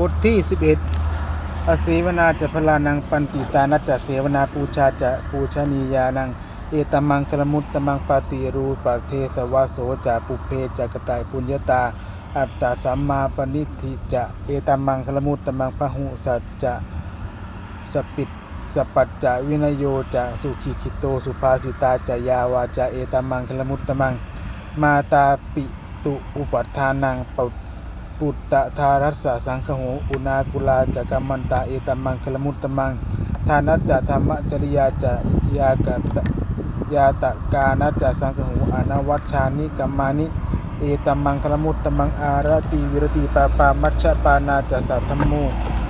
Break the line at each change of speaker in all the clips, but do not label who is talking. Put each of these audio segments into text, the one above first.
บทที่ 11อเสวนาจะพลานังปันติตานัจจะเสวนาปูชาจะปูชนียานัง เอตมังคลมุตตมังปาติรูปะเทสวาโสจะปุเพจะกตายปุญญาตา อัตตาสัมมาปณิธิจะ เอตมังคลมุตตมังพหุสัจจะสปิตสปัจจะวินโยจะสุขีคิโตสุภาสิตาจะยาวาจะเอตมังคลมุตตมัง มาตาปิตุอุปัฏฐานังปุต ปุตตะทารัสสะสังคโหอุณากุลาจะกัมมันตาเอตัมมังคลมุตตมัง ทานัจจะธรรมจริยาจะยากะตะยาตะกานัจจะสังคโหอนวัชชานิกัมมานิ เอตัมมังคลมุตตมังอารติวิรติปาปามัชฌปานาจะสัทธมโม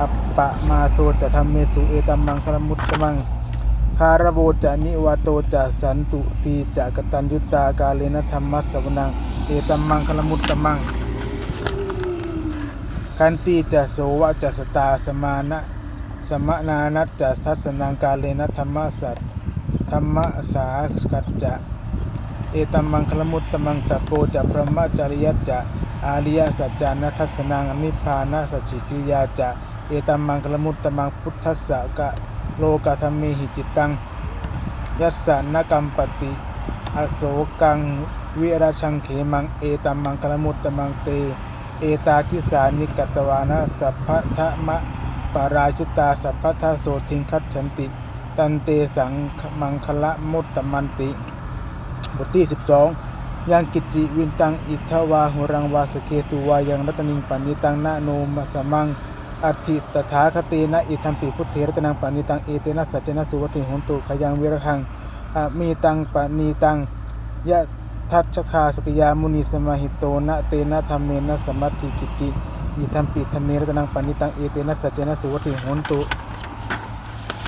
อัปปะมาโตจะธรรมเมสุเอตัมมังคลมุตตมังคารโบจะนิวาโตจะสันตุตีจะกตัญยุตากาเลนะธรรมัสสวนัง เอตัมมังคลมุตตมัง คันตีจะโสวะจะสตาสมานะสมนานัตจะทัศนังกาเลนะธรรมสัตธรรมสากัจจะเอตมังคลมุตตมังสัพโพจะพระมจริยจะอาริยสัจจานัทัศนังอนิพพานะสัจฉิกิริยาจะเอตมังคลมุตตมังพุทธัสสะกะโลกธรรมเมหิจิตังยัสสนกัมปติอโศกังวิราชังเขมังเอตัมมังคลมุตตมังเต เอตาทิสานิกัตวานะสัพพะทะมะปาราชิตาสัพพะทะโสทิงคัจฉันติ ตันเตสังมังคละมุตตมันติ บทที่ 12 ยังกิจิวินตังอิทวาหุรังวาสเคสุวายังรัตนิงปณิตังนาโนมสมังอัตถิตถาคเตนะอิทัมปิพุทเทรตนังปณิตังเอเตนะสัจจนะสุวัติหนตุขยังวิรหังอมีตังปณีตังยะ ทัชคาสกิยามุนีสมาหิโตนะเตนะธรรมเมนะสมัติกิจิอิทัมปิธรรมเมรตนังปณิตังเอเตนะสัจจนะสุวัติโหนตุ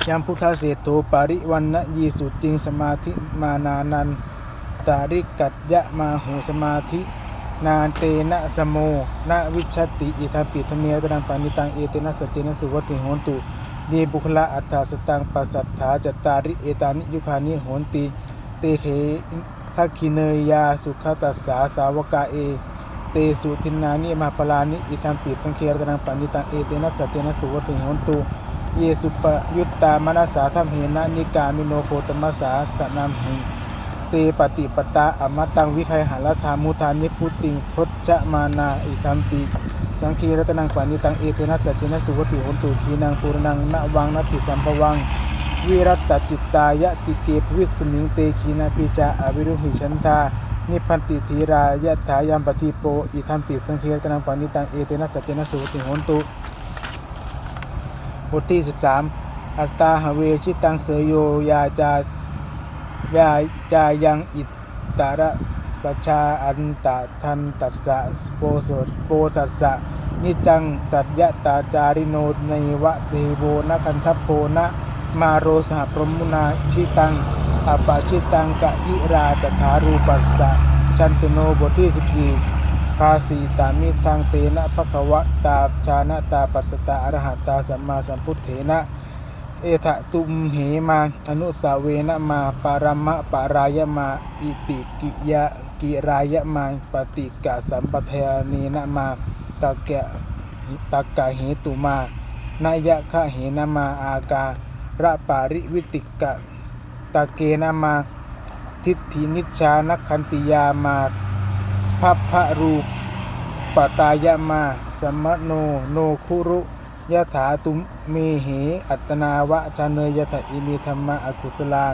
ยามพุทธเศรษโธปาริวันนะยีสุจริงสมาธิมานานันตาริกัจยะมาหูสมาธิ นานเตนะสโมนะวิชตติอิทัมปิธเมรตนังปานิตังเอเตนะสัจเจนะสุวัติโหนตุเยบุคละอัฏฐาสตังปัสสัทธาจตาริเอตานิยุคานิโหนติ เตเข ทักขิเนยยาสุขตัสสาสาวกาเอ เตสุทินนานิมาปลานิอิทัมปิสังเครตนังปานิตังเอเตนะสัจเจนะสุวัติโหนตุเยสุปยุตตามนัสสาธรรมเหนะนิกามิโนโคตมัสสาสนามหิเตปฏิปตาอมตังวิไคหารธามุทานิพุติงพจมานาอิทัมปีสังคีรัตนังปานิตังเอเตนะสัจจินะสุวติหนตุขีนังปุรนังนวังนัตถิสัมภวัง วิรัตตจิตตายะติเกภวิสมิงเตขีนาปิจาอวิรุหิชันธานิพันติธีรายะถายามปฏิโปอิทัมปิสังเคีรัตนังปานิตังเอเตนะสัจจนะสุติโหนตุบทที่13อัตตาหเวชิตังเสยโยยาจายาจายังอิตตระปชาอันตะทันตัสสะโปโสโปสัสสะนิจังสัตยะตาจาริโนในวะเทโวนะคันทัพโพนะ มาโรสหพรหมุนาชิตังอปาชิตังกะยิราตถารูปัสสะชันตโนบทที่ 14ภาสีตามิทางเตนะภควตาชานะตาปัสสตาอรหัตตาสัมมาสัมพุทเถนะเอทะตุมเหมาอนุสาเวนะมาปารมะปารายมาอิติกิยะกิรายมาปฏิกะสัมปทานีนะมาตะแกะตะกะเหตุมา นายะคะเหนะมาอากา ระปาริวิติกะตะเกนะมาทิฏฐินิจชานคันติยามาพัพพะรูปตายะมาสมโนโนคุรุยะถาตุมเมเหอัตนาวะชาเนยยะถะอิเมธรรมะอกุศลา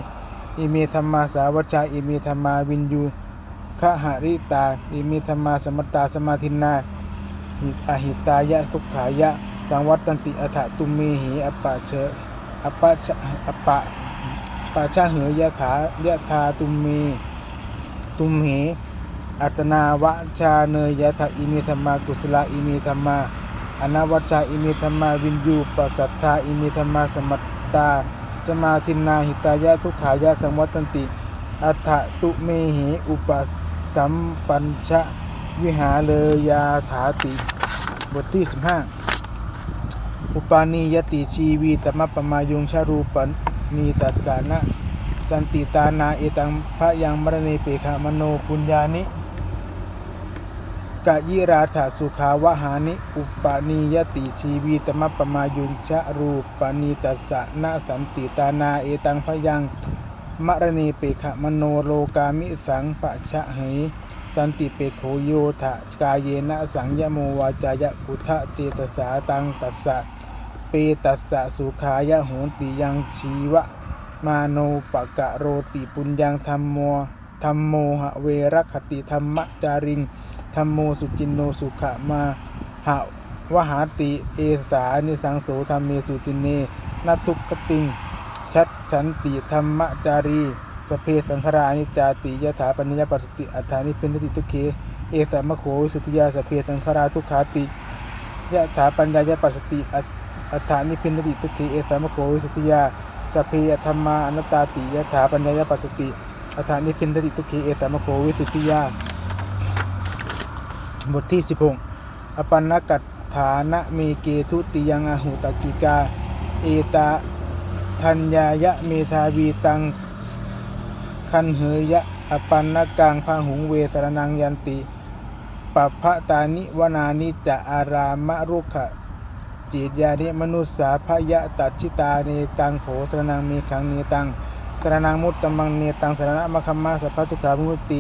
อิเมธรรมาสาวชาอิเมธรรมาวินยูขหาริตาอิเมธรรมาสมตตาสมาธินาหิอหิตายะทุกขายะ สังวัตตันติอัฏฐตุมเมเหอปปะเช อปะชะอปะปะชะเหยยะถายะธาตุมเมตุมเหอัตนาวะชาเนยยะถะอิเมธรรมากุศลาอิเมธรรมาอนาวัชชาอิมิธรรมาวินยูปัสสัทธาอิมิธรรมาสมัตตาสมาธินาหิตายะทุกขายะสังวัตันติอัฏฐตุเมหิอุปสัมปัญชะวิหาเลยาถาติ บทที่15 อุปาณียติชีวีตมะปมายุงชารูปันนีตัสสานะสันติตานาเอตังพระยังมรณีเปขามโนปุญญานิกะยิราถาสุขาวหานิ อุปนิยติชีวีตมปปมายุญชะรูปนิตัสสะนาสันติตานาเอตังพยังมรณีเปขะมโนโลกามิสังปะชะเหยสันติเปโขโยทะกายเยนะสังยโมวาจายะกุทะเจตสาตังตัสสะ ปตัสสะสุขายะโหติยังชีวะ มาโนปะกะโรติปุญญังธรรมโมธรรมโมหะเวรคติธรรมจาริงธรรมโมสุจินโนสุขะมาหะวหาติเอสานิสังโสธรรมเมสุจินเนนัทุกขติง ชัดฉันติธรรมจารีสเพสังขรานิจาติยถาปัญญาปัสสติอัฏฐานิพินติทุกเขเอสามะโขวิสุทธิยาสเพสังขราทุกขาติยถาปัญญายปัสสติอัฏ อัฏฐานิพินติทุกเขเอสามโขวิสติยาสพเพธรรมาอนัตตาติยถาปัญญายปัสสติอัฏฐานิพินติทุกเขเอสามโขวิสติยาบทที่16อปันนกัตฐานะเมเกทุติยังอาหุตกิกา เอตาทัญญายะเมธาวีตังคันเหยะอปันนกังพาหุงเวสรนังยันติปัพพะตานิวนานิจะอารามะรุขะ ตยานิมนุสสาพยะตัดชิตาเนตังโขสรนังเมขังเนตังสรนังมุตตมังเนตังสรณะมะคัมมาสัพพะทุกขามุติ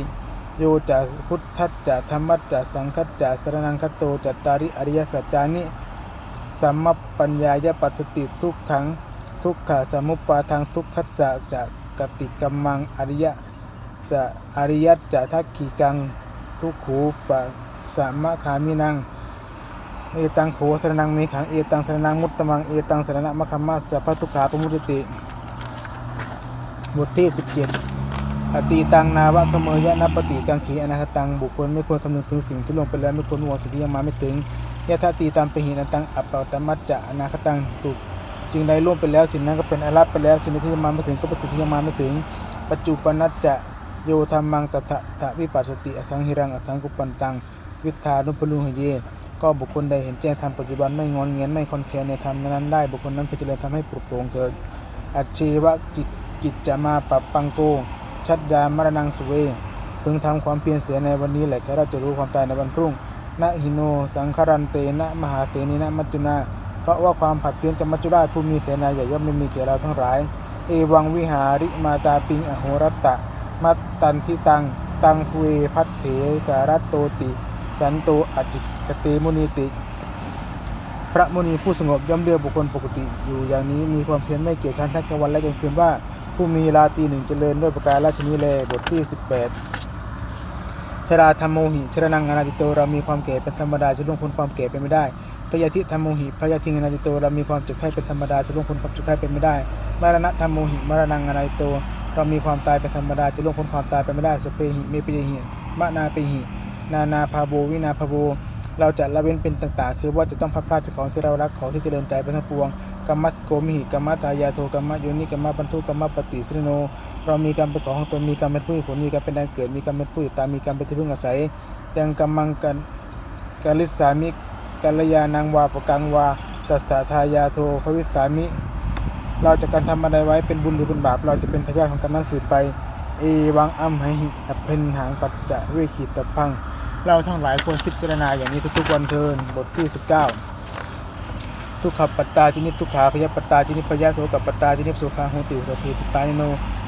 โยจะพุทธัจจะธรรมัจจะสังคัจจะสรนังคตโตจัตตาริอริยสัจจานิสัมมปัญญายปัสติทุกขังทุกขะสมุปปาทางทุกขจจะจะกติกัมมังอริยะสะอริยัจจะทักขีกังทุกขูปะสะมะขามินัง เอตังโขสรนังเมขัง เอตังสรนังมุตตมัง เอตังสรณะมะคัมมาสัพพะทุกขาปมุตติ บทที่17อตีตังนาวะขเมยะนัปฏิกังขีอนาคตังบุคคลไม่ควรคำนึงถึงสิ่งที่ลงไปแล้วไม่ควรมองสิ่งที่ยังมาไม่ถึงยะทาตีตามไปหินตังอัปปะตมัจจะอนาคตังถูกสิ่งใดล่วงไปแล้วสิ่งนั้นก็เป็นอารัปไปแล้วสิ่งที่ยังมาไม่ถึงก็เป็นสิ่งที่ยังมาไม่ถึง ปัจจุปนัจจะโยธรรมังตถะทวิปัสสติอสังหิรังอสังกุปันตัง วิทานุพลุหเย ก็บุคคลใดเห็นแจ้งธรรมปัจจุบันไม่งอนเงียนไม่คอนแคลนในธรรมนั้นได้บุคคลนั้นพิจารณาทำให้ปลุกโปร่งเกิดอัจเชวะกิจกิจจะมาปรับปังโก ชัดยามรณังสุเวพึงทำความเพียรเสียในวันนี้แหละแค่เราจะรู้ความตายในวันพรุ่งนะหิโน สังคารันเตนะมหาเสนีนะมัจจุนาเพราะว่าความผัดเพี้ยนกับมัจจุราชผู้มีเสนาใหญ่ย่อมไม่มีแก่เราทั้งหลาย เอวังวิหาริมาตาปิงอโหรัตตะ มัตตันทิตัง ตังคุเวพัตเถการัตโตติ สันโตอจิกเตมุนิติ พระมุนีผู้สงบย่อมเลือกบุคคลปกติ อยู่อย่างนี้มีความเพียรไม่เกียจคร้านทั้งกลางวันและกลางคืนว่า ผู้มีราตีหนึ่งเจริญด้วยประการราชนิเลบทที่ 18ชราธรรมโมหิชรนังอนาติโตเรามีความแก่เป็นธรรมดาจะล่วงพ้นความแก่ไปไม่ได้พยาธิธรรมโมหิพยาธิอนาติโตเรามีความเจ็บไข้เป็นธรรมดาจะล่วงพ้นความเจ็บไข้ไปไม่ได้ มรณะธรรมโมหิมรณังอนาติโตเรามีความตายเป็นธรรมดาจะล่วงพ้นความตายไปไม่ได้สเปหิเมปิยหิมะนาเปหิ นานาพาโบวินาพาโบเราจะละเว้นเป็นต่างๆ คือว่าจะต้องพัดพลาดจากของที่เรารักของที่เจริญใจไปทั้งปวงกรรมัสโกมิหิกรรมตายาโทกรรมโยนิกรรมบรรทุกรรมปฏิสิโน เรามีกรรมเป็นของของตนมีกรรมเป็นผู้ผลมีกรรมเป็นแดนเกิดมีกรรมเป็นผู้อยู่ตามมีกรรมเป็นที่พึ่งอาศัยยังกรรมังกันกาลิสามิกัลยานังวาปกังวาตัสสะทายาโทภวิสามิ เราจะการทำอะไรไว้เป็นบุญหรือเป็นบาป เราจะเป็นทายาทของกรรมนั้นสืบไป เอวังอัมหิอเพนหางปัจจะเวขีตพัง เราทั้งหลายควรพิจารณาอย่างนี้ทุกๆวันเทินบทที่ 19 ทุกขปัตตาจินิทุกขาพยปัตตาจินิพยาโสกับปัตตาจินิสุขาโหติวสพเพติปานิโน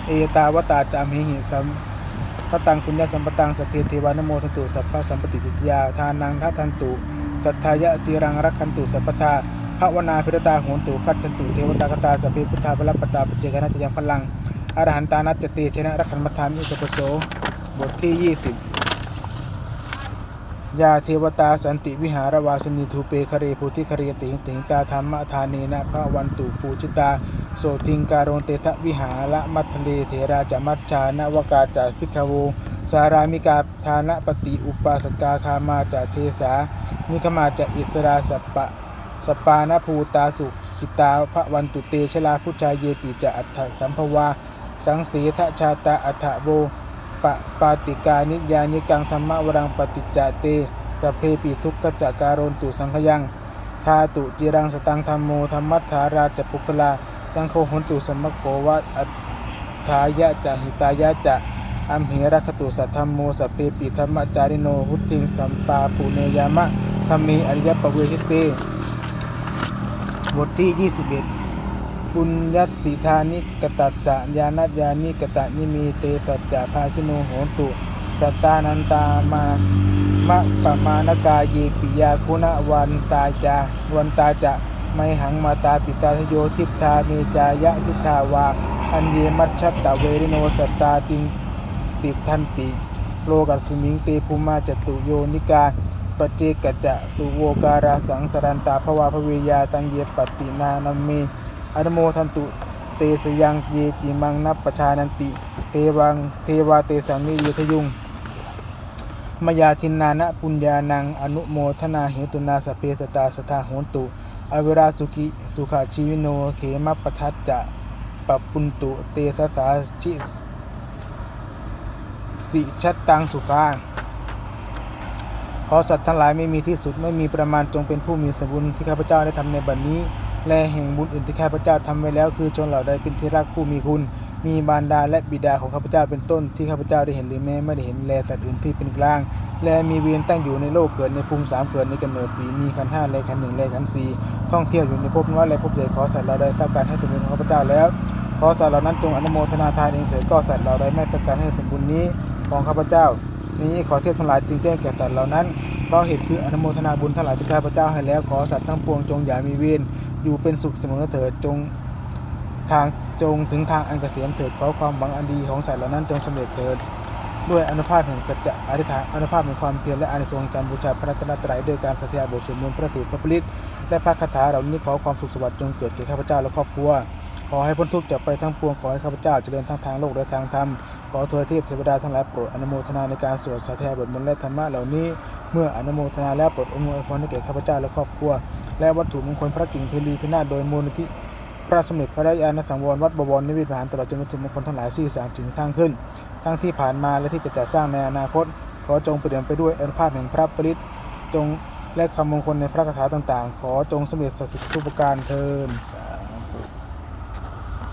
เอตาวตาจามหิหิสัมพตังคุญญาสัมปตังสพเพเทวานโมทันตุสัพพะสัมปติจิตยาทานังทัทันตุสัทธายะสีรังรักขันตุสัพพทาภาวนาพิรตาโหนตุคัจฉันตุเทวตากตาสัพเพพุทธาพลปตาปเจกนัจยังพลังอรหันตานัจจเตชนะรักขันมัทามิอุปโสบทที่ 20 ยาเทวตาสันติวิหารวาสนีทูเปคเรภูติคเรติงติงตาธรรมทานเนนะพระวันตุปูจิตา โสติงการโรนเตทะวิหาระมัทเลเถราจามัชชานวกาจาพิกขโวสารามิกาทานปฏิอุปาสกาคามาจาเทสานิคมาจาอิสราสปปะสปานภูตาสุขิตาพระวันตุเตชลาพุชาเยปิจะอัฏฐสัมภวา สังสีทะชาตาอัฏฐโว ปะปาติกานิยานิกังธรรมวรังปฏิจจเตสเพปิทุกขจักการนตุสังขยังทาตุจิรังสตังธรรมโมธรรมัทธาราจปุคลาสังโฆหนตุสมโควัตอัฏฐายะจะหิตายะจะอัมเหรัคตุสัทธมโมสเพปิธรรมจาริโนหุตติงสัมปาปุเนยามะธรรมีอริยปเวทิเตบทที่ 21 ปุญญัสสีธานิกตัสสะญาณญานิกตะนิมีเตสัจจะภาคิโนโหตุสัตตานันตามามะปะมานกาเยปิยาคุณวันตาจาวันตาจะไมหังมาตาปิตาทโยทิฏฐาเมจายะทิฏฐาวาอันเยมัชชัตตะเวริโนสัตตาติงติทันติโลกัสมิงเตภูมาจตุโยนิกาปเจกจะตุโวการาสังสรันตาภวาภเวยาตังเยปตินานมี อนุโมทันตุ เตสยังเยจิมังนับประชานันติ เทวังเทวาเตสังนิยทยุงมยาทินนานะปุญญานังอนุโมทนาเหตุนาสเพสตาสทาโหนตุ อเวราสุขิสุขาชีวิโนเขมปทัจจะปปุนตุเตสสาชิสิชัตตังสุขาขอสัตว์ทั้งหลายไม่มีที่สุดไม่มีประมาณจงเป็นผู้มีสมบุญที่ข้าพเจ้าได้ทำในบัดนนี้ และแห่งบุญอื่นที่ข้าพเจ้าทำไว้แล้วคือชนเหล่าใดเป็นที่รักผู้มีคุณ มีบารดาและบิดาของข้าพเจ้าเป็นต้นที่ข้าพเจ้าได้เห็นหรือแม้ไม่ได้เห็นแลสัตว์อื่นที่เป็นกลาง และมีเวียนตั้งอยู่ในโลกเกิดในภูมิสามเกิดในกำเนิดสีมีขันห้าและขันหนึ่งและขันสี่ท่องเที่ยวอยู่ในภพน้อยและภพใหญ่ขอสัตว์เราได้ทราบการให้สมบูรณ์ของข้าพเจ้าแล้วขอสัตว์เหล่านั้นจงอนุโมทนาทานเองเถิดก็สัตว์เหล่าใดไม่สักการให้สมบูรณ์นี้ของข้าพเจ้า นี้ขอเทพทั้งหลายจึงแจ้งแก่สัตว์เหล่านั้นเพราะเหตุคืออนุโมทนาบุญทั้งหลายที่ข้าพเจ้าให้แล้วขอสัตว์ทั้งปวงจงอย่ามีเวรอยู่เป็นสุขเสมอเถิดจงทางจงถึงทางอันเกษมเถิดขอความหวังอันดีของสัตว์เหล่านั้นจงสำเร็จเถิดด้วยอนุภาพแห่งสัจจะอธิษฐานอนุภาพแห่งความเพียรและอานิสงส์การบูชาพระรัตนตรัยด้วยการสัตยาบทสวดมนต์พระสูตรพระปริตและพระคาถาเหล่านี้ขอความสุขสวัสดิ์จงเกิดแก่ข้าพเจ้าและครอบครัว ขอให้พ้นทุกข์จากไปทั้งปวง ขอให้ข้าพเจ้าเจริญทั้งทางโลกและทางธรรม ขอเทวเทพเทวดาทั้งหลายโปรดอนุโมทนาในการสวดสัตยาบทมนต์และธรรมะเหล่านี้ เมื่ออนุโมทนาแล้วโปรดอำนวยพรให้แก่ข้าพเจ้าและครอบครัว และวัตถุมงคลพระกิ่งเพลีพินาศโดยมูลนิธิพระสมเด็จพระยาณสังวรวัดบวรนิวศมหารตลอดจนวัตถุมงคลทั้งหลายสี่สามถึงทางขึ้น ทั้งที่ผ่านมาและที่จะจัดสร้างในอนาคต ขอจงเปลี่ยนไปด้วยอนุภาพแห่งพระปริตจงและคำมงคลในพระคาถาต่างๆ ขอจงสำเร็จสัจจุกประการเทิน